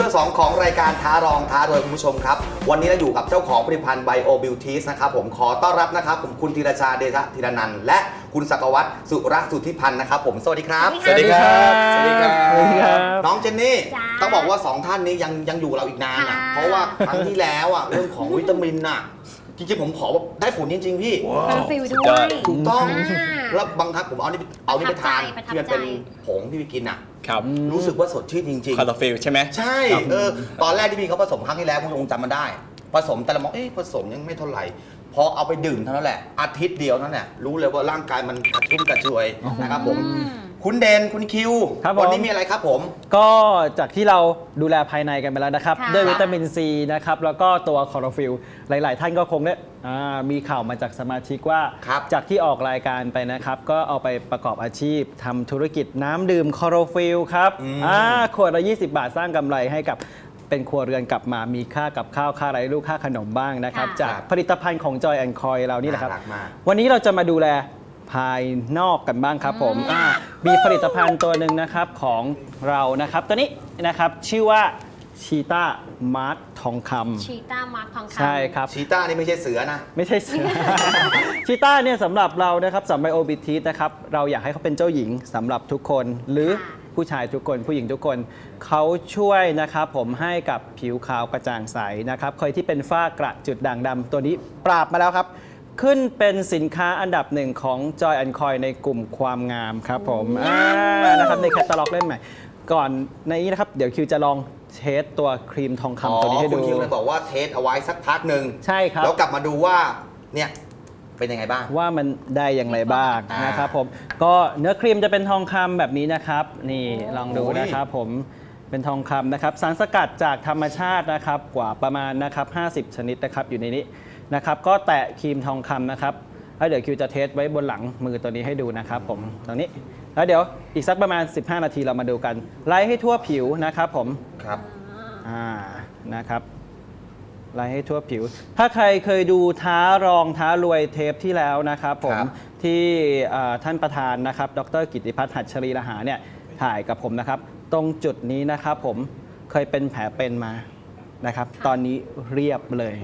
ลับเข้าสู่ช่วงสองของรายการท้ารองท้ารวยคุณผู้ชมครับ วันนี้เราอยู่กับเจ้าของผลิตภัณฑ์ Bio Beauties นะครับผมขอต้อนรับนะครับผมคุณธีรชาเดชะธีรนันท์และคุณศักวัตรสุรสุทธิพันธ์นะครับผมสวัสดีครับ สวัสดีครับ สวัสดีครับ สวัสดีครับ น้องเจนนี่จ้าต้องบอกว่าสองท่านนี้ยังยังอยู่กับเราอีกนานอะ ค่ะ เพราะว่าครั้งที่แล้วอะเรื่องของวิตามินอะจริงๆผมขอว่าได้ผลจริงๆพี่คาราฟิลด้สุดวยอดถูกต้อง อ่าแล้วบางครั้งผมเอานี่ไปเอานี่ไปทานประทับที่มันเป็นใจ ผงที่ไปกินอะ ครับรู้สึกว่าสดชื่นจริงคาราฟิลใช่ไหมๆใช่ครับเออตอนแรกที่พี่เขาผสมครั้งที่แล้วคุณคงจำมาได้ ผสมแต่ละมองเอ๊ะผสมยังไม่เท่าไหร่ พอเอาไปดื่มเท่านั้นแหละ อาทิตย์เดียวเท่านั้นแหละรู้เลยว่าร่างกายมันกระชุ่มกระชวยนะครับผมอืม คุณเดนคุณคิวครับผม วันี้มีอะไรครับผม ก็จากที่เราดูแลภายในกันไปแล้วนะครับ ค่ะ ด้วยวิตามินซีนะครับ แล้วก็ตัวคลอโรฟิลหลาย ๆ ท่านก็คงได้อ่ามีข่าวมาจากสมาชิกว่า ครับจากที่ออกรายการไปนะครับ ก็เอาไปประกอบอาชีพทำธุรกิจน้ำดื่มคลอโรฟิลครับอืม อ่าขวดละ 20 บาทสร้างกำไรให้กับเป็นครัวเรือนกลับมามีค่ากับข้าวค่าไรลูกค่าขนมบ้างนะครับ ค่ะ จากผลิตภัณฑ์ของ Joy and Coy เรานี่แหละครับ น่ารักมาก วันนี้เราจะมาดูแล ภายนอกกันบ้างครับผมอ่ามีผลิตภัณฑ์ตัวหนึ่งนะครับของเรานะครับ ตัวนี้นะครับชื่อว่าชีต้ามาร์ททองคชีต้ามาร์คทองคำำใช่ครับ ชีต้านี่ไม่ใช่เสือนะ ไม่ใช่เสือ ชีต้าเนี่ยสำหรับเรานะครับสำหรับโอบิทีนะครับเราอยากให้เขาเป็นเจ้าหญิงสำหรับทุกคน หรือผู้ชายทุกคน ผู้หญิงทุกคน เขาช่วยนะครับผมให้กับผิวขาวกระจ่างใสนะครับใครที่เป็นฝ้ากระจุดด่างดำตัวนี้ปราบมาแล้วครับ ขึ้นเป็นสินค้าอันดับหนึ่งของ Joy and Coy ในกลุ่มความงามครับผมอ่านะครับในแคตตาล็อกเล่นใหม่ ก่อนในนี้นะครับ เดี๋ยวคิวจะลองเทสตัวครีมทองอ๋อคำตัวนี้ให้คุดู ณคิวเลยบอกว่าเทสเอาไว้สักพักหนึ่งใช่ครับ แล้วกลับมาดูว่าเนี่ยเป็นยังไงบ้าง ว่ามันได้อย่างไรบ้างอ่านนะครับผมก็เนื้อครีมจะเป็นทองคำแบบนี้นะครับ นี่ลองดูโอ้ยนะครับผมเป็นทองคำนะครับ สารสกัดจากธรรมชาตินะครับกว่าประมาณนะครับ50 ชนิดนะครับอยู่ในนี้ นะครับก็แตะครีมทองคำนะครับแล้วเดี๋ยวคิวจะเทสไว้บนหลังมือตัวนี้ให้ดูนะครับผมตรงนี้แล้วเดี๋ยวอีกสักประมาณ 15 นาทีเรามาดูกัน ไล่ให้ทั่วผิวนะครับผมครับอ่านะครับไล่ให้ทั่วผิว ถ้าใครเคยดูท้ารองท้ารวยเทปที่แล้วนะครับผมครับที่เอ่อท่านประธานนะครับ ดรกิติพัฒน์หัตถชรีรหาเนี่ยถ่ายกับผมนะครับ ตรงจุดนี้นะครับผมเคยเป็นแผลเป็นมา นะครับ ตอนนี้เรียบเลย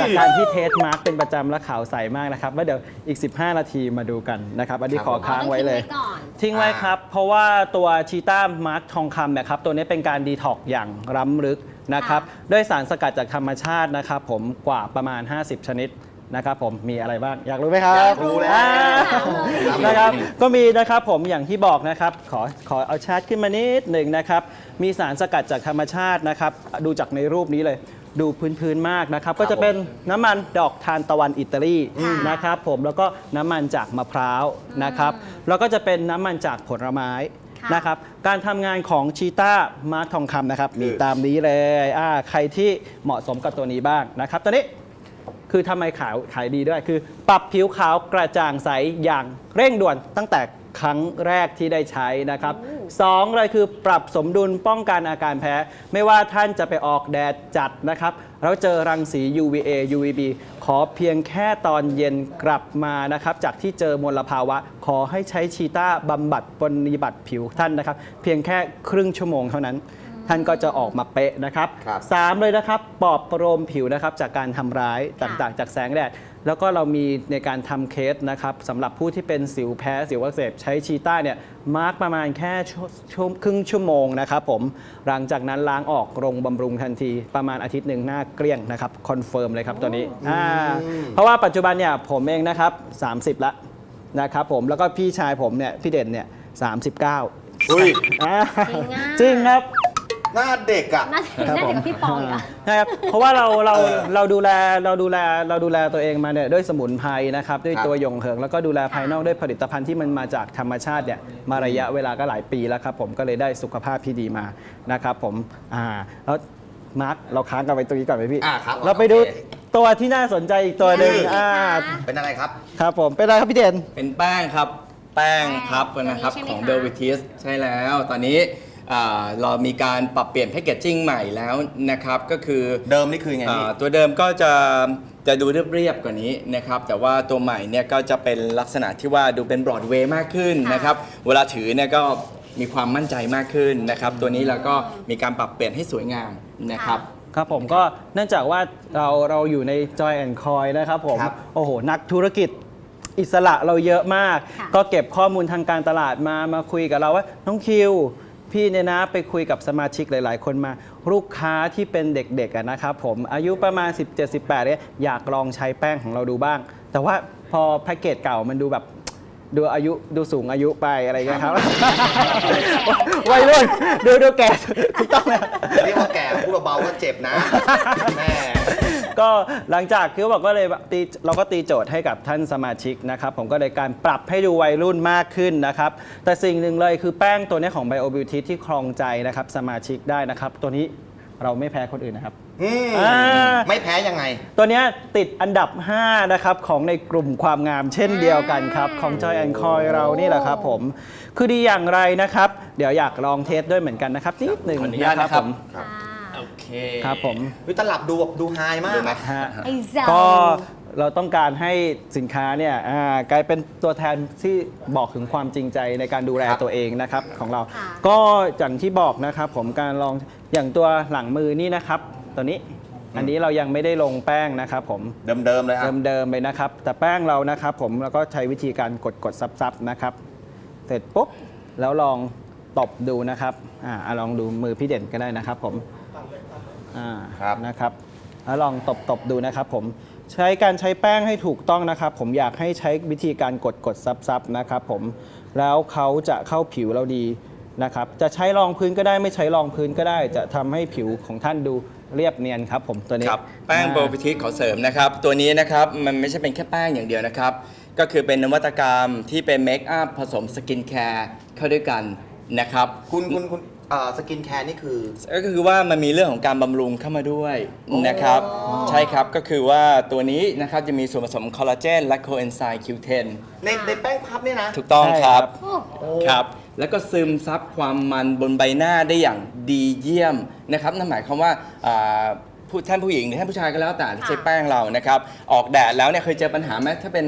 จากการที่เทสมาร์กเป็นประจำและขาวใสมากนะครับว่าเดี๋ยวอีก 15 นาทีมาดูกันนะครับ อันนี้ครับขอค้างไว้เลย ต้องทิ้งไว้ก่อน ทิ้งไว้ครับ เพราะว่าตัวชีต้ามาร์กทองคำเนี่ยครับ ตัวนี้เป็นการดีท็อกซ์อย่างล้ำลึกนะครับค่ะด้วยสารสกัดจากธรรมชาตินะครับผมกว่าประมาณ 50 ชนิด นะครับผมมีอะไรบ้างอยากรู้ไหมครับอยากรู้แล้วอ่าครับนะครับก็มีนะครับผมอย่างที่บอกนะครับ ขอขอเอาชาร์ตขึ้นมานิดหนึ่งนะครับ มีสารสกัดจากธรรมชาตินะครับ ดูจากในรูปนี้เลย ดูพื้นๆมากนะครับ ก็จะเป็นน้ำมันดอกทานตะวันอิตาลีค่ะนะครับ ผมแล้วก็น้ำมันจากมะพร้าวนะครับแล้วก็จะเป็นน้ำมันจากผลไม้ค่ะนะครับการทำงานของชีต้ามาร์ทองคำนะครับมีคือตามนี้เลยอ่าใครที่เหมาะสมกับตัวนี้บ้างนะครับตัวนี้ คือทำไมขายขายดีด้วย คือ ปรับผิวขาวกระจ่างใสอย่างเร่งด่วนตั้งแต่ครั้งแรกที่ได้ใช้นะครับสองเลยคือปรับสมดุลป้องกันอาการแพ้ ไม่ว่าท่านจะไปออกแดดจัดนะครับแล้วเจอรังสี UVA UVB ขอเพียงแค่ตอนเย็นกลับมานะครับ จากที่เจอมลภาวะ ขอให้ใช้ชีต้าบำบัดปฏิบัติผิวท่านนะครับ เพียงแค่ครึ่งชั่วโมงเท่านั้น ท่านก็จะออกมาเป๊ะนะครับครับ สามเลยนะครับปลอบประโลมผิวนะครับจากการทำร้ายต่างๆ จากแสงแดด แล้วก็เรามีในการทำเคสนะครับสำหรับผู้ที่เป็นสิวแพ้สิวอักเสบใช้ชีต้าเนี่ยมาร์กประมาณแค่ชั่วชั่วครึ่งชั่วโมงนะครับผมหลังจากนั้นล้างออกโรงบำรุงทันทีประมาณอาทิตย์หนึ่งหน้าเกลี้ยงนะครับคอนเฟิร์มเลยครับตัวนี้อ่าเพราะว่าปัจจุบันเนี่ยผมเองนะครับ30 ละนะครับผมแล้วก็พี่ชายผมเนี่ยพี่เด่นเนี่ย39 อุ้ย อ่าจริงอะจริงครับ หน้าเด็กอะน่าจะน่าจะกับพี่ปองอีกอะ นะครับ เพราะว่าเราเราเออเราดูแลเราดูแลเราดูแลตัวเองมาเนี่ยด้วยสมุนไพรนะครับด้วยครับตัวหยงเหิงแล้วก็ดูแลภายนอกด้วยผลิตภัณฑ์ที่มันมาจากธรรมชาติเนี่ยมาระยะเวลาก็หลายปีแล้วครับผมก็เลยได้สุขภาพที่ดีมานะครับผมอ่าแล้วมาร์คเราค้างกันไปตรงนี้ก่อนไหมพี่อ่าครับเราไปดูโอเค ตัวที่น่าสนใจอีกตัวหนึ่งได้เลยอ่าค่ะเป็นอะไรครับ ครับผมเป็นอะไรครับพี่เด่น เป็นแป้งครับ แป้งแป้งพับนะครับตัวนี้ใช่ไหมของคะเบลวิทิสใช่แล้ว ตอนนี้อ่า เรามีการปรับเปลี่ยนแพคเกจจิ้งใหม่แล้วนะครับ ก็คือเดิมนี่คือไงอ่าพี่ตัวเดิมก็จะจะดูเรียบๆกว่านี้นะครับ แต่ว่าตัวใหม่เนี่ยก็จะเป็นลักษณะที่ว่าดูเป็นบรอดเวย์มากขึ้นค่ะนะครับ เวลาถือเนี่ยก็มีความมั่นใจมากขึ้นนะครับ ตัวนี้เราก็มีการปรับเปลี่ยนให้สวยงามนะครับครับผมก็เนื่องจากว่าเราเราอยู่ใน Joy and Coin นะครับผมครับโอ้โห นักธุรกิจอิสระเราเยอะมากค่ะก็เก็บข้อมูลทางการตลาดมามาคุยกับเราว่า น้องคิว พี่เนี่ยนะไปคุยกับสมาชิกหลาย ๆ คนมาลูกค้าที่เป็นเด็กๆอะนะครับผมอายุประมาณ 17-18เนี่ยอยากลองใช้แป้งของเราดูบ้าง แต่ว่าพอแพ็กเกจเก่ามันดูแบบดูอายุดูสูงอายุไปอะไรอย่างเงี้ยครับ วัยรุ่นดูดูแก่ถูกต้องไหมเรียกว่าแก่พูดเบาๆก็เจ็บนะแม่ ก็หลังจากคือบอกก็เลยตีเราก็ตีโจทย์ให้กับท่านสมาชิกนะครับผมก็เลยการปรับให้ดูวัยรุ่นมากขึ้นนะครับ แต่สิ่งหนึ่งเลยคือแป้งตัวนี้ของ Bio Beauty ที่ครองใจนะครับสมาชิกได้นะครับ ตัวนี้เราไม่แพ้คนอื่นนะครับ อืมอ่า ไม่แพ้ยังไง ตัวเนี้ยติดอันดับ 5 นะครับ ของในกลุ่มความงามเช่นเดียวกันครับ ของ Joy and Coy เรานี่แหละครับผม คือดีอย่างไรนะครับ เดี๋ยวอยากลองเทสด้วยเหมือนกันนะครับนิดหนึ่งขออนุญาตนะครับ ผม ค่ะโอเคครับผม วิตลับดูแบบดูไฮมากดูไหมอะฮะไอ้เจ้า ก็เราต้องการให้สินค้าเนี่ยอ่ากลายเป็นตัวแทนที่บอกถึงความจริงใจในการดูแลครับ ตัวเองนะครับของเรา ค่ะ ก็อย่างที่บอกนะครับผมการลองอย่างตัวหลังมือนี่นะครับ ตัวนี้อันนี้เรายังไม่ได้ลงแป้งนะครับผม เดิมๆเลยครับ เดิมๆเลยนะครับ แต่แป้งเรานะครับผมแล้วก็ใช้วิธีการกดกดซับซับๆนะครับ เสร็จปุ๊บ แล้วลองตบดูนะครับอ่าอะลองดูมือพี่เด่นก็ได้นะครับผม อ่าครับนะครับแล้วลองตบตบๆดูนะครับผมใช้การใช้แป้งให้ถูกต้องนะครับ ผมอยากให้ใช้วิธีการกดกดซับซับๆนะครับผมแล้วเขาจะเข้าผิวเราดีนะครับ จะใช้รองพื้นก็ได้ไม่ใช้รองพื้นก็ได้ จะทำให้ผิวของท่านดูเรียบเนียนครับผมตัวนี้ครับแป้งอ่าโบวิทิสขอเสริมนะครับ ตัวนี้นะครับมันไม่ใช่เป็นแค่แป้งอย่างเดียวนะครับ ก็คือเป็นนวัตกรรมที่เป็นเมคอัพผสมสกินแคร์เข้าด้วยกันนะครับ คุณคุณคุณ สกินแคร์นี่คือ ก็คือว่ามันมีเรื่องของการบำรุงเข้ามาด้วยนะครับ ใช่ครับก็คือว่าตัวนี้นะครับจะมีส่วนผสมคอลลาเจนและโคเอนไซม์ Q10 ในในแป้งพับเนี่ยนะ ถูกต้องใช่คครัรับบโอ้ครับ แล้วก็ซึมซับความมันบนใบหน้าได้อย่างดีเยี่ยมนะครับนั่นหมายความว่าอ่าผู้ท่านผู้หญิงหรือท่านผู้ชายก็แล้วแต่ที่ใช้แป้งเรานะครับ ออกแดดแล้วเนี่ยเคยเจอปัญหาไหมถ้าเป็น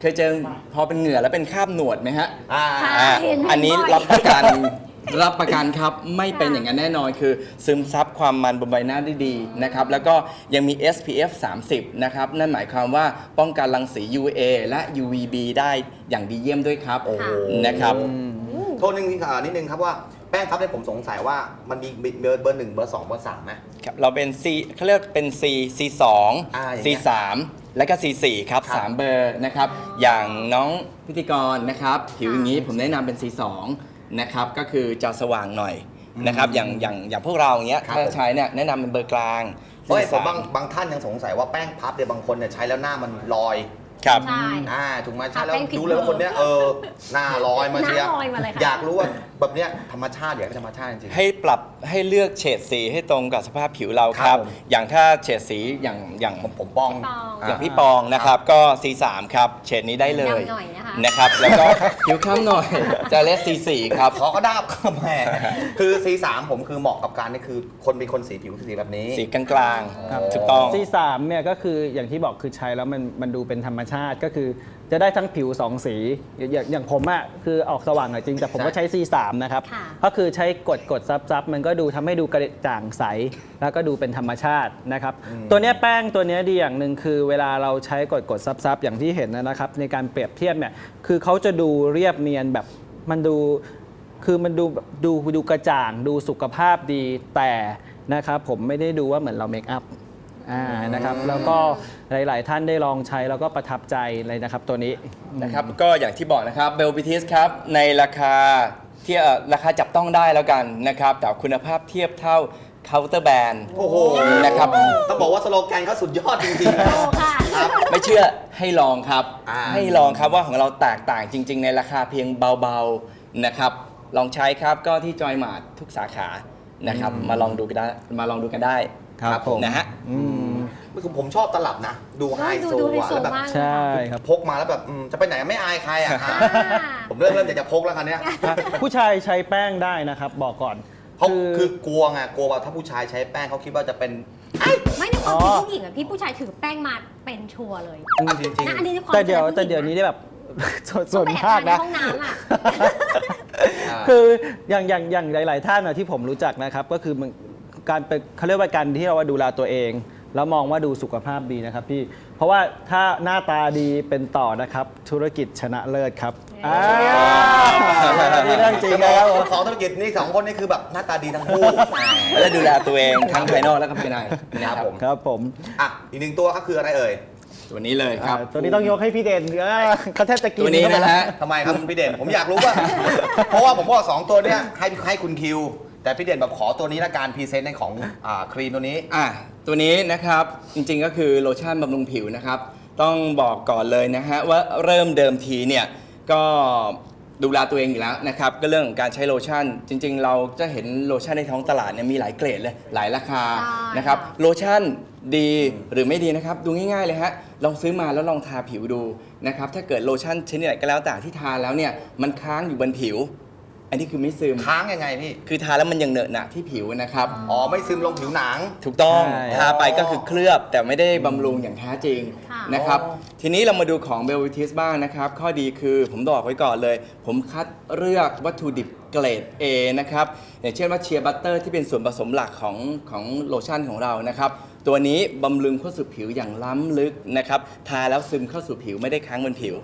เคยเจอพอเป็นเหงื่อแล้วเป็นคราบหนวดไหมฮะอ่าค่ะอ่าเห็นอันนี้บ่อยรับประกัน รับประกันครับไม่เป็นอย่างนั้นแน่นอนคือ ซึมซับความมันบนใบหน้าได้ดีนะครับแล้วก็ยังมี SPF 30 นะครับ นั่นหมายความว่าป้องกันรังสี UA และ UVB ได้อย่างดีเยี่ยมด้วยครับโอ้โหนะครับโทษนึงอ่านิดนึงครับว่าแป้งพับเนี่ยผมสงสัยว่ามันมีเบอร์เบอร์หนึ่งเบอร์สองเบอร์สามไหม ครับเราเป็น C เขาเรียกเป็น C C2 อ่าอย่าง C เงี้ย3และก็ C 4ครับครับ สามเบอร์นะครับ อย่างน้องพิธีกรนะครับ ผิวอย่างนี้ผมแนะนำเป็น C 2 นะครับก็คือจะสว่างหน่อยนะครับอย่างอย่างอย่างพวกเราอย่างเงี้ยครับถ้าผมใช้เนี่ยแนะนำเป็นเบอร์กลางเพราะ C เห็นผม3บางบางท่านยังสงสัยว่าแป้งพับเนี่ยบางคนเนี่ยใช้แล้วหน้ามันลอยครับใช่อ่าถูกไหมใช่ทาแล้วแป้งผิดรู้เลยว่าคนเนี้ยเออหน้าลอยมาเชียหน้าลอยมาเลยค่ะอยากรู้ว่า แบบเนี้ยธรรมชาติอยากให้ธรรมชาติจริงๆให้ปรับให้เลือกเฉดสีให้ตรงกับสภาพผิวเราคครัรับบ ผม อย่างถ้าเฉดสีอย่างอย่างผมผมป้อง ปอง อย่างพี่ปองนะครับ ก็ C3 ครับเฉดนี้ได้เลยดำหน่อยนะคะนะครับ แล้วก็ ผิวคล้ำหน่อยจะเลส C4 ครับ ขอกระดาบครับแม่คือ C3 ผมคือเหมาะกับการนี่คือคนเป็นคนสีผิวสีแบบนี้ สีกลางครับ ๆถูกต้อง C3 เนี่ยก็คืออย่างที่บอกคือใช้แล้วมันมันดูเป็นธรรมชาติก็คือจะได้ทั้งผิว2สี อย่างอย่างผมอะคือออกสว่างหน่อยจริงแต่ผมก็ใช้ C3 นะครับค่ะ ก็คือใช้กดกดซับซับมันก็ดูทำให้ดูกระจ่างใส แล้วก็ดูเป็นธรรมชาตินะครับ ตัวเนี้ยแป้งตัวเนี้ยดีอย่างหนึ่งคือ เวลาเราใช้กดกดซับซับอย่างที่เห็นนะครับ ในการเปรียบเทียบเนี่ยคือเขาจะดูเรียบเนียนแบบมันดู คือมันดูแบบดูดูกระจ่างดูสุขภาพดีแต่นะครับผมไม่ได้ดูว่าเหมือนเราเมคอัพอ่านะครับแล้วก็หลาย ๆ ท่านได้ลองใช้แล้วก็ประทับใจเลยนะครับตัวนี้ นะครับก็อย่างที่บอกนะครับเบลบิทิสครับในราคา ที่เอ่อราคาจับต้องได้แล้วกันนะครับแต่คุณภาพเทียบเท่าเคาน์เตอร์แบรนด์โอ้โหนะครับ ต้องบอกว่าสโลแกนเขาสุดยอดจริงๆนะโอ้ค่ะไม่เชื่อให้ลองครับ อ่า ให้ลองครับว่าของเราแตกต่างจริง ๆ ในราคาเพียงเบาๆนะครับ ลองใช้ครับก็ที่จอยมาร์ททุกสาขานะครับ มาลองดูกันได้มาลองดูกันได้ครับผม นะฮะ อืม คือผมชอบตลับนะ ดูไฮดูโซดูไฮอะโซแล้วแบบมากเลยใช่ค่ะครับ พกมาแล้วแบบอืมจะไปไหนไม่อายใครอะอ่าอ่า ผมเริ่มเริ่มอยากจะพกแล้วคันเนี้ยผู้ชายใช้แป้งได้นะครับ บอกก่อน เขาคือกลัวไงกลัวว่าถ้าผู้ชายใช้แป้งเขาคิดว่าจะเป็น ไม่ในความอ๋คิดอผู้หญิงอะพี่ผู้ชายถือแป้งมาเป็นชัวร์เลยจริงนะอันนี้ในความแต่เดี๋ยวคิแต่เดี๋ยวนี้ได้แบบ ส่วนส่วนต้องไปมากแอบทานในนะห้องน้ำอะอ่า คืออย่างอย่างอย่างหลาย ๆ ท่านนะที่ผมรู้จักนะครับ ก็คือมันการเป็นเขาเรียกว่าการที่เราว่าดูแลตัวเอง แล้วมองว่าดูสุขภาพดีนะครับพี่ เพราะว่าถ้าหน้าตาดีเป็นต่อนะครับ ธุรกิจชนะเลิศครับอ่านี่เรื่องจริงจะบนะอกครับว่าของธุรกิจนี่สองคนนี่คือแบบหน้าตาดีทั้งคู่และดูแลตัวเองทั้งภายนอกและก็ภายในนะคครัรับบผมครับผมอะอีกหนึ่งตัวก็คืออะไรเอ่ยตัวนี้เลยครับอ่าตัวนี้ต้องยกให้พี่เด่นเออเขาแทบจะกินตัวนี้เข้าไปนะแล้วฮะทำไมครับพี่เด่นผมอยากรู้ว่า เพราะว่าผมบอกสองตัวเนี้ยให้ให้คุณคิว แต่พี่เด่นแบบขอตัวนี้ละการพรีเซนต์ในของอ่าครีมตัวนี้ อะตัวนี้นะครับจริงๆก็คือโลชั่นบำรุงผิวนะครับ ต้องบอกก่อนเลยนะฮะว่าเริ่มเดิมทีเนี่ยก็ดูแลตัวเองอยู่แล้วนะครับ ก็เรื่องของการใช้โลชั่น จริง ๆ เราจะเห็นโลชั่นในท้องตลาดเนี่ยมีหลายเกรดเลยหลายราคาใช่นะครับค่ะ โลชั่นดีหรือไม่ดีนะครับ ดูง่ายๆเลยฮะลองซื้อมาแล้วลองทาผิวดูนะครับถ้าเกิดโลชั่นชนิดไหนก็แล้วแต่ที่ทาแล้วเนี่ยมันค้างอยู่บนผิว อันนี้คือไม่ซึม ค้างยังไงพี่ คือทาแล้วมันยังเหนอะหนะที่ผิวนะครับ อ๋อ ไม่ซึมลงผิวหนัง ถูกต้องใช่ ทาไปก็คือเคลือบแต่ไม่ได้บำรุงอย่างแท้จริงค่ะ นะครับอ๋อทีนี้เรามาดูของเบลวิทิสบ้างนะครับ ข้อดีคือผมบอกไว้ก่อนเลย ผมคัดเลือกวัตถุดิบเกรด A นะครับ อย่างเช่นว่าเชียร์บัตเตอร์ที่เป็นส่วนผสมหลักของของโลชั่นของเรานะครับ ตัวนี้บำรุงเข้าสู่ผิวอย่างล้ำลึกนะครับ ทาแล้วซึมเข้าสู่ผิวไม่ได้ค้างบนผิว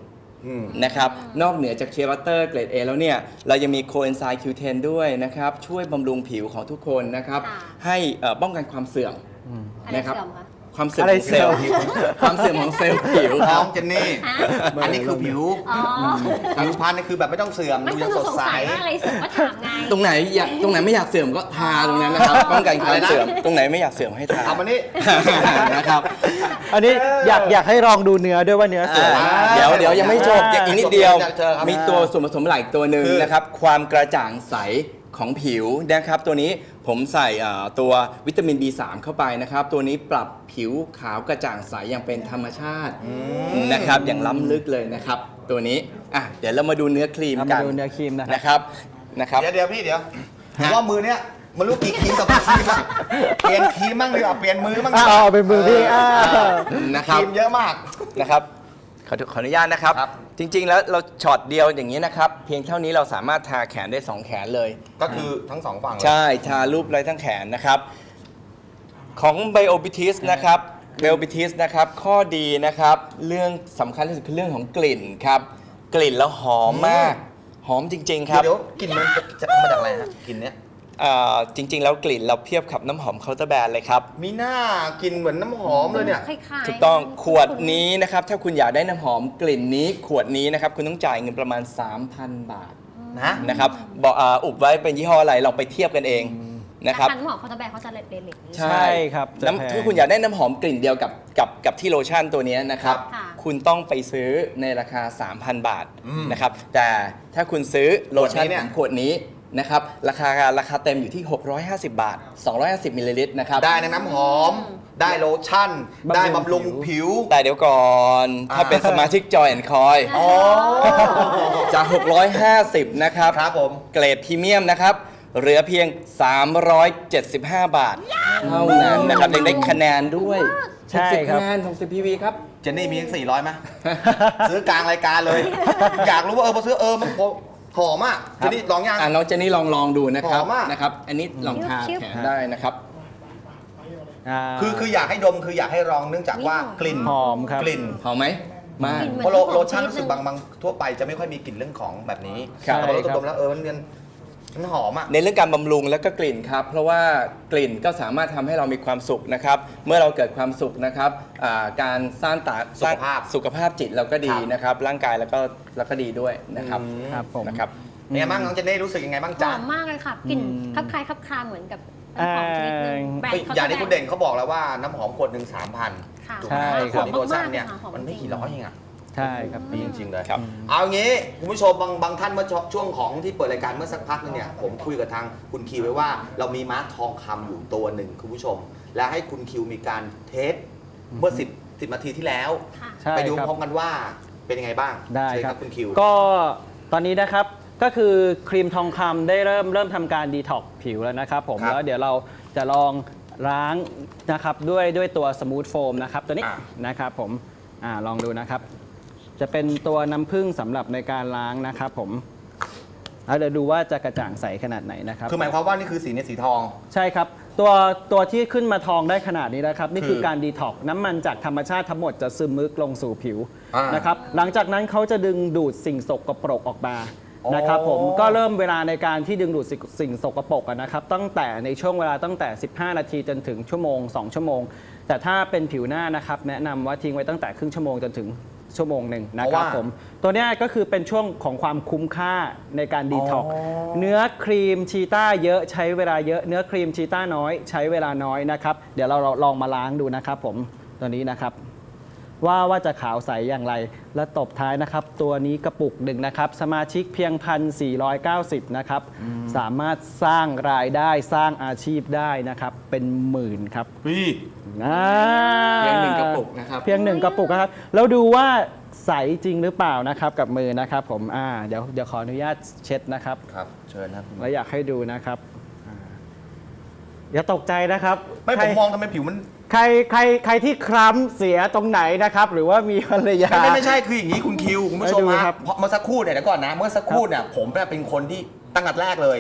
อืม นะครับนอกเหนือจากเชียร์บัตเตอร์เกรด A แล้วเนี่ย เรายังมีโคเอนไซม์ Q10 ด้วยนะครับ ช่วยบำรุงผิวของทุกคนนะครับ ค่ะ ให้เอ่อป้องกันความเสื่อม อะไรนะครับ เสื่อมคะ ความเสื่อมอะไรของเซลล์เสื่อมความเสื่อมของเซลล์ผิวคน้รัอบ งเจนนี่ฮะอันนี้คือผิวอ๋อผิวพรรณนี่คือแบบไม่ต้องเสื่อมไม่ดูต้ยัองงสดสงใส สัยว่าอะไรเสื่อมก็ถามไง ตรงไหนอยากตรงไหนไม่อยากเสื่อมก็ทาตรงนั้นนะครับป้องกันความอะไรนะ เสื่อมตรงไหนไม่อยากเสื่อมให้ทาเอามานี่ นะครับ อันนี้อยากอยากให้ลองดูเนื้อด้วยว่าเนื้อสวยอ่าไหม เดี๋ยวเดี๋ยวยังไม่จบอ่าอีกนิดเดียวอยากเจอครับมีตัวส่วนผสมหลักอีกตัวหนึ่งคือ นะครับ ความกระจ่างใส ของผิวนะครับตัวนี้ผมใส่อ่าตัววิตามิน B3 เข้าไปนะครับ ตัวนี้ปรับผิวขาวกระจ่างใสอย่างเป็นธรรมชาตินะครับอย่างล้ำลึกเลยนะครับ ตัวนี้อะเดี๋ยวเรามาดูเนื้อครีมเอากัมานดูเนื้อครีมนะครับนะครับนะครับเดี๋ยวเดี๋ยวพี่เดี๋ยวผมว่ามือเนี้ยมันรู้กี่ครีมต่อกี่ครีมอะเปลี่ยนครีมบ้างดีกว่าเปลี่ยนมือบ้างดีอ่ากว่าเอาเป็นมือพี่อ่านะคครับรีมเยอะมากนะครับ ขอขออนุญาตนะครับ ครับ จริง ๆ แล้วเราช็อตเดียวอย่างนี้นะครับ เพียงเท่านี้เราสามารถทาแขนได้2แขนเลย ก็คือทั้งสองฝั่งเลย ใช่ ทารูปไรทั้งแขนนะครับ ของ b i o b i t i s นะครับ b i o b i t i s นะครับ ข้อดีนะครับ เรื่องสำคัญที่สุดคือเรื่องของกลิ่นครับ กลิ่นแล้วหอมมาก หอมจริง ๆ ครับ เดี๋ยวกลินมันจะมาจากอะไรฮะกลินเนี้ย อ่าจริง ๆ แล้วกลิ่นเราเทียบกับน้ำหอมเคาน์เตอร์แบรนด์เลยครับ มีหน้ากลินเหมือนน้ำหอมเลยเนี่ย คล้ายๆถูกต้องขวดนี้นะครับ ถ้าคุณอยากได้น้ำหอมกลิ่นนี้ขวดนี้นะครับ คุณต้องจ่ายเงินประมาณ 3,000 บาทนะ นะครับบอกอ่าอุบไว้เป็นยี่ห้ออะไรลองไปเทียบกันเองนะครับ แต่คันหมอเขาจะแบกเขาจะเล็ดเล็ดๆใช่ ใช่ครับจะน้ำแพงถ้าคุณอยากได้น้ำหอมกลิ่นเดียวกับกับกับที่โลชั่นตัวเนี้ยนะครับ ค่ะ คุณต้องไปซื้อในราคา 3,000 บาทนะครับ แต่ถ้าคุณซื้อโลชั่นของขวดนี้ นะครับราคาราคาเต็มอยู่ที่ 650 บาท 250มิลลิลิตรนะครับได้ในน้ำหอม ได้โลชั่นบำรุงได้บำรุงผิว แต่เดี๋ยวก่อน ถ้าเป็นสมาชิกจอยแอนคอยอ๋อจาก 650 นะครับครับผมเกรดพรีเมียมนะครับเหลือเพียง 375 บาท เท่านั้นนะครับยังได้คะแนนด้วยใช่60ครัคะบแนนของ CPV ครับ เจนนี่มีสี่ร้อยไหมซื้อกลางรายการเลย อยากรู้ว่าเออพอซื้อเออมัน หอมอะเจนนี่ลองยัง อะน้องเจนนี่ลองลองดูนะครับหอมมาก นะครับ อันนี้ลองทาชิบๆแขนได้นะครับาคือคืออยากให้ดมคืออยากให้ลองเนื่องจากว่ากลิ่นหอมครับ กลิ่น หอมไหมมากกลิ่นเพราะโลโลชั่นรู้สึกบางบางทั่วไปจะไม่ค่อยมีกลิ่นเรื่องของแบบนี้ครับ แต่พอเราดมแล้วเออมันเนียน มันหอมอะ ในเรื่องการบำรุงแล้วก็กลิ่นครับ เพราะว่ากลิ่นก็สามารถทำให้เรามีความสุขนะครับ เมื่อเราเกิดความสุขนะครับอ่าการสร้างตาสุขภาพสร้งสุขภาพจิตเราก็ดีครับนะครับ ร่างกายแล้วก็แล้วก็ดีด้วยนะครับครับผม นะครับเป็นไงบ้างน้องเจนนี่รู้สึกยังไงบ้างหจ๊ะอมมากเลยค่ะกลิ่นคลับคล้ายคลับคลาเหมือนกับน้ำหอมชนิดนึงอ่าแบรนเฮ้ยด์เขาอย่างจะที่คุณเด่นเขาบอกแล้วว่าน้ำหอมขวดหนึ่งสามพันค่ะถูกไหมใช่ครับส่วนโลชั่นเนี่ย หอมมากๆมันไม่กี่ร้อยเองอะ ใช่ครับ ดีจริงๆเลยครับ เอางี้คุณผู้ชมบางบางท่านเมื่อช่วงของที่เปิดรายการเมื่อสักพักนึงเนี่ยผมคุยกับทางคุณคิวไว้ว่า เรามีมาร์คทองคำอยู่ตัวหนึ่งคุณผู้ชม และให้คุณคิวมีการเทสเมื่อ 10 10นาทีที่แล้วค่ะใช่ไปดูครับพร้อมกันว่าเป็นยังไงบ้างได้เชิญครับคุณคิว ก็ตอนนี้นะครับก็คือครีมทองคำได้เริ่มเริ่มทำการดีท็อกผิวแล้วนะครับผมครับแล้วเดี๋ยวเราจะลองล้างนะครับด้วยด้วยตัวสมูทโฟมนะครับตัวนี้อะนะครับผมอาลองดูนะครับ จะเป็นตัวน้ำผึ้งสำหรับในการล้างนะครับผมอะเดี๋ยวดูว่าจะกระจ่างใสขนาดไหนนะครับคือหมายความว่านี่คือสีเนี่ยสีทอง ใช่ครับ ตัวตัวที่ขึ้นมาทองได้ขนาดนี้นะครับ นี่คือคือการดีท็อกซ์น้ำมันจากธรรมชาติทั้งหมดจะซึมมึกลงสู่ผิวอ่าน นะครับหลังจากนั้นเขาจะดึงดูดสิ่งสกปรกออกมาอ๋อนะครับผมก็เริ่มเวลาในการที่ดึงดูดสิ่งสิ่งสกปรกอะนะครับ ตั้งแต่ในช่วงเวลาตั้งแต่ 15 นาทีจนถึงชั่วโมง 2 ชั่วโมง แต่ถ้าเป็นผิวหน้านะครับ แนะนำว่าทิ้งไว้ตั้งแต่ครึ่งชั่วโมงจนถึง ชั่วโมงหนึ่งนะครับเพราะว่าผมตัวเนี้ยก็คือเป็นช่วงของความคุ้มค่าในการดีท็อกซ์อ๋อ เนื้อครีมชีต้าเยอะใช้เวลาเยอะเนื้อครีมชีต้าน้อยใช้เวลาน้อยนะครับ เดี๋ยวเราลองมาล้างดูนะครับผมตัวนี้นะครับ ว่าว่าจะขาวใสอย่างไร และตบท้ายนะครับ ตัวนี้กระปุกหนึ่งนะครับ สมาชิกเพียง 1,490 นะครับ สามารถสร้างรายได้สร้างอาชีพได้นะครับ เป็นหมื่นครับ เฮ้ย อ่าเพียงหนึ่งกระปุกนะครับ เพียงหนึ่งกระปุกนะครับ แล้วดูว่าใสจริงหรือเปล่านะครับกับมือนะครับ ผมอ่าเดี๋ยวเดี๋ยวขออนุญาตเช็ดนะครับครับ เชิญครับแล้วอยากให้ดูนะครับอ่าอย่าตกใจนะครับไม่ใคผรมมองทำไมผิวมัน ใครใครใครที่คล้ำเสียตรงไหนนะครับ หรือว่ามีภรรยา ไม่ไม่ไม่ใช่คืออย่างนี้คุณคิว คุณผู้ชมให้ดูฮะครับ เพราะเมื่อสักครู่เนี่ยเดี๋ยวก่อนนะ เมื่อสักครู่เนี่ยผมเนี่ยเป็นคนที่ตั้งแต่แรกเลย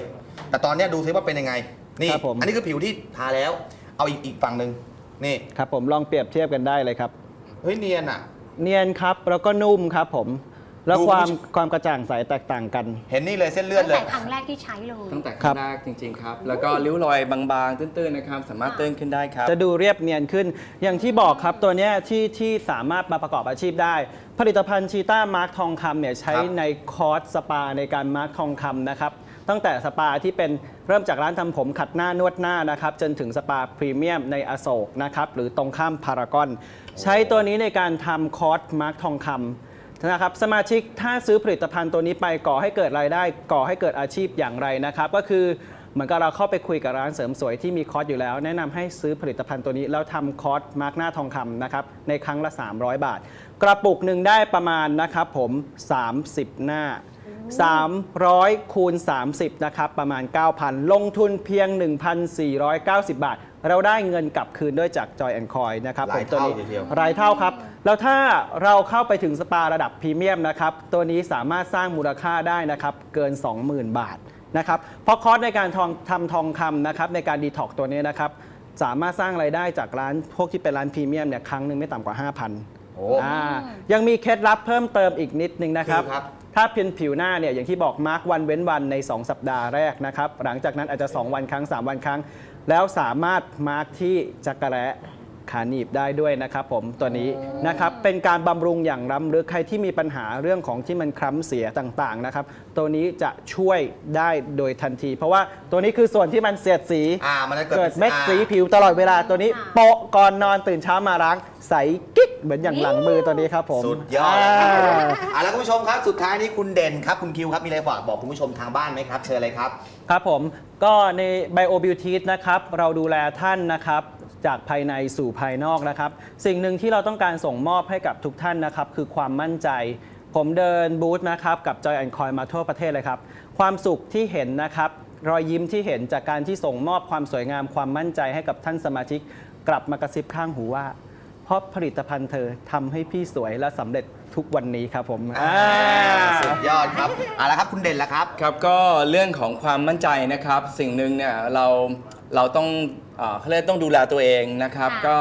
แต่ตอนเนี้ยดูซิว่าเป็นยังไง นี่ ครับผม อันนี้คือผิวที่ทาแล้ว เอาอีกอีกฝั่งหนึ่ง นี่ครับผมลองเปรียบเทียบกันได้เลยครับ เฮ้ยเนียนอะ เนียนครับแล้วก็นุ่มครับผม แล้วดูความคุณผู้ชม ความกระจ่างใสแตกต่างกัน เห็นนี่เลยเส้นเลือตั้ดงเลแต่ย ครั้งแรกที่ใช้เลย ตั้งแต่คครัรั้บ งแรกจริงๆครับ แล้วก็ริ้วรอยบางๆ ตื้นๆนะครับสามารถตื้นขึ้นได้ครับ จะดูเรียบเนียนขึ้น อย่างที่บอกครับตัวเนี้ยที่ที่สามารถมาประกอบอาชีพได้ ผลิตภัณฑ์ชีต้ามาร์คทองคำเนี่ยใช้ครับ ในคอร์สสปาในการมาร์คทองคำนะครับ ตั้งแต่สปาที่เป็นเริ่มจากร้านทำผมขัดหน้านวดหน้านะครับจนถึงสปาพรีเมียมในอโศกนะครับหรือตรงข้ามพารากอน ใช้ตัวนี้ในการทำคอร์สมาร์คทองคำนะครับสมาชิกถ้าซื้อผลิตภัณฑ์ตัวนี้ไปก่อให้เกิดรายได้ ก่อให้เกิดอาชีพอย่างไรนะครับก็คือเหมือนกับเราเข้าไปคุยกับร้านเสริมสวยที่มีคอร์สอยู่แล้ว แนะนำให้ซื้อผลิตภัณฑ์ตัวนี้ แล้วทำคอร์สมาร์กหน้าทองคำนะครับในครั้งละ 300 บาท กระปุกหนึ่งได้ประมาณนะครับผม 30 หน้า 300 คูณ 30 นะครับ ประมาณ 9,000 ลงทุนเพียง 1,490 บาท เราได้เงินกลับคืนด้วยจาก Joy and Coin นะครับหลายผมตัวนี้เท่าทีเดียว รายเท่าครับ แล้วถ้าเราเข้าไปถึงสปาระดับพรีเมียมนะครับ ตัวนี้สามารถสร้างมูลค่าได้นะครับ เกิน 20,000 บาทนะครับเพราะคอร์สในการทองทำทองคำนะครับในการดีท็อกตัวนี้นะครับ สามารถสร้างรายได้จากร้านพวกที่เป็นร้านพรีเมียมเนี่ยครั้งหนึ่งไม่ต่ำกว่า 5,000 โอ้ อ่ายังมีเคล็ดลับเพิ่มเติมอีกนิดนึงนะครับ คือครับ ถ้าเพียนผิวหน้าเนี่ยอย่างที่บอกมาร์กวันเว้นวันใน 2 สัปดาห์แรกนะครับ หลังจากนั้นอาจจะ 2 วันครั้ง 3 วันครั้ง แล้วสามารถมาร์กที่จักระแร ขาหนีบได้ด้วยนะครับผมตัวนี้นะครับเป็นการบำรุงอย่างล้ำลึกใครที่มีปัญหาเรื่องของที่มันคล้ำเสียต่างๆนะครับตัวนี้จะช่วยได้โดยทันที เพราะว่าตัวนี้คือส่วนที่มันเสียดสี อ่ามันจะเกิเกิดดเม็ดอ่าสีผิวตลอดเวลาตัวนี้ค่ะโปะก่อนนอนตื่นเช้ามาล้างใสกิ๊กเหมือนอย่างหลังมือตัวนี้ครับผมสุดยอดาอ่าแล้วคุณผู้ชมครับ สุดท้ายนี้คุณเด่นครับ คุณคิวครับ มีอะไรฝากบอกคุณผู้ชมทางบ้านไหมครับ เชิญเลยครับ ครับผมก็ใน Bio Beauty นะครับเราดูแลท่านนะครับ จากภายในสู่ภายนอกนะครับ สิ่งหนึ่งที่เราต้องการส่งมอบให้กับทุกท่านนะครับ คือความมั่นใจ ผมเดินบูธนะครับ กับ Joy and Coin มาทั่วประเทศเลยครับ ความสุขที่เห็นนะครับ รอยยิ้มที่เห็นจากการที่ส่งมอบความสวยงามความมั่นใจให้กับท่านสมาชิก กลับมากระซิบข้างหูว่า เพราะผลิตภัณฑ์เธอทำให้พี่สวยและสำเร็จทุกวันนี้ครับผมอ่าสุดยอดครับเอาละครับคุณเด่นละครับ ครับก็เรื่องของความมั่นใจนะครับ สิ่งหนึ่งเนี่ยเรา เราต้องเอ่อเขาเรียกต้องดูแลตัวเองนะครับ ค่ะ ก็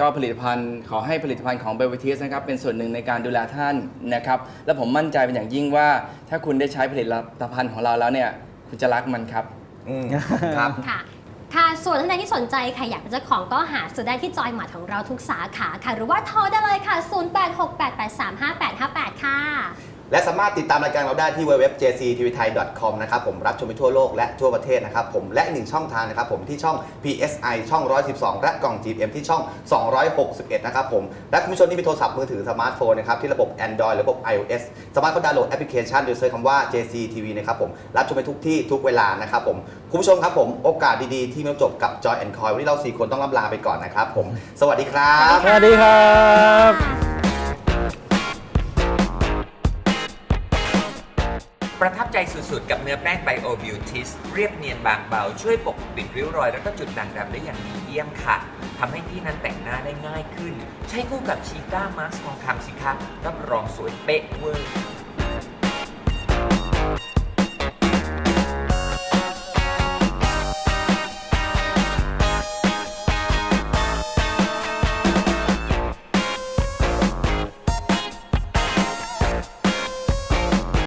ก็ผลิตภัณฑ์ขอให้ผลิตภัณฑ์ของเบลวิทิสนะครับเป็นส่วนหนึ่งในการดูแลท่านนะครับ และผมมั่นใจเป็นอย่างยิ่งว่า ถ้าคุณได้ใช้ผลิตภัณฑ์ของเราแล้วเนี่ยคุณจะรักมันครับ อืมครับ ค่ะ ค่ะ ส่วนท่านใดที่สนใจใครอยากเป็นเจ้าของก็หาซื้อได้ที่จอยหมาร์ทของเราทุกสาขาค่ะ หรือว่าโทรได้เลยค่ะ 0868835858 ค่ะ และสามารถติดตามรายการเราได้ที่ www.jctvthai.com นะครับผมรับชมไปทั่วโลกและทั่วประเทศนะครับผมและอีกหนึ่งช่องทางนะครับผมที่ช่อง PSI ช่อง 112 และกล่อง GM ที่ช่อง 261 นะครับผมและคุณผู้ชมที่มีโทรศัพท์มือถือสมาร์ทโฟนนะครับที่ระบบ Android หรือระบบ iOS สามารถเข้าดาวน์โหลดแอปพลิเคชันโดยเซิร์ชคำว่า JCTV นะครับผมรับชมไปทุกที่ทุกเวลานะครับผมคุณผู้ชมครับผมโอกาสดีๆ ที่ไม่จบกับ Joy and Coy วันนี้เราสี่คนต้องล่ำลาไปก่อนนะครับผมสวัสดีครับ สวัสดีครับ สุดกับเนื้อแป้งไบโอบิวทิสเรียบเนียนบางเบา ช่วยปกปิดริ้วรอยแล้วก็จุดด่างดำได้อย่างดีเยี่ยมค่ะทำให้พี่นั้นแต่งหน้าได้ง่ายขึ้น ใช้คู่กับชีต้ามาสก์ทองคำสิคะรับรองสวยเป๊ะเวอร์